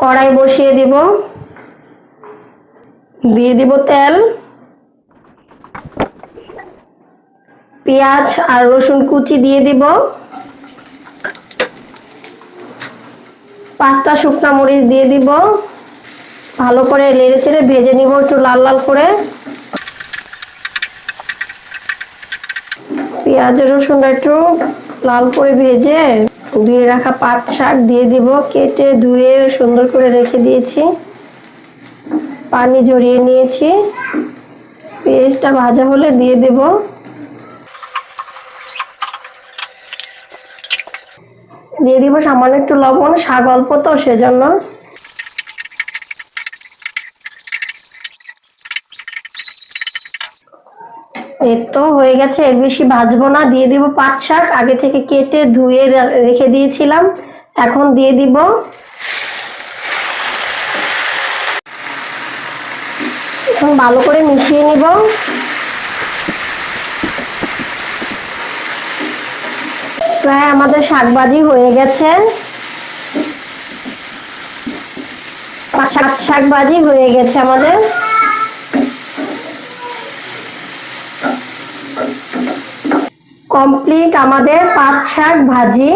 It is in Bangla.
কড়াই বসিয়ে দিব। দিয়ে দিব তেল। পেঁয়াজ আর রসুন কুচি দিয়ে দিব। পাঁচটা শুকনা মরিচ দিয়ে দিব। ভালো করে নেড়ে চেড়ে ভেজে নিব একটু লাল লাল করে। পেঁয়াজ রসুনটা একটু লাল করে ভেজে ধুয়ে রাখা পাট শাক দিয়ে দিব, কেটে ধুয়ে সুন্দর করে রেখে দিয়েছি। পানি জড়িয়ে নিয়েছি। পেঁয়াজটা ভাজা হলে দিয়ে দেব। দিয়ে দিব সামান্য একটু লবণ, শাক অল্প তো, সেজন্য। এর তো হয়ে গেছে, এর বেশি ভাজবো না, দিয়ে দিব পাট শাক, আগে থেকে কেটে ধুয়ে রেখে দিয়েছিলাম, এখন দিয়ে দিব। এখন ভালো করে মিশিয়ে নিব। প্রায় আমাদের শাকবাজি হয়ে গেছে। শাক শাকবাজি হয়ে গেছে আমাদের। কমপ্লিট আমাদের পাঁচ শাক ভাজি।